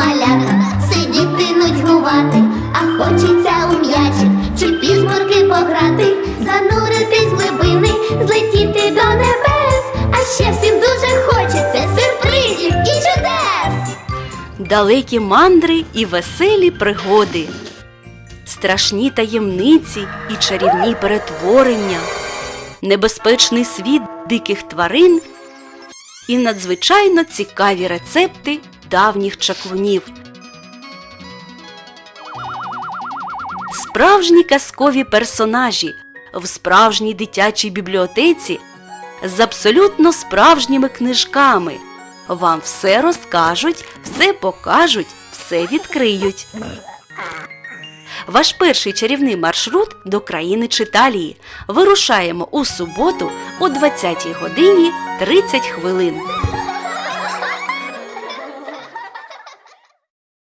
малята, сидіти нудьгувати, а хочеться у м'ячик чи пішмурки пограти, зануритись в глибини, злетіти до небес. А ще всім дуже хочеться сюрпризів і чудес. далекі мандри і веселі пригоди, страшні таємниці і чарівні перетворення, небезпечний світ диких тварин і надзвичайно цікаві рецепти давніх чаклунів. Справжні казкові персонажі в справжній дитячій бібліотеці з абсолютно справжніми книжками. Вам все розкажуть, все покажуть, все відкриють. Ваш перший чарівний маршрут до країни Читалії. Вирушаємо у суботу о 20 годині 30 хвилин.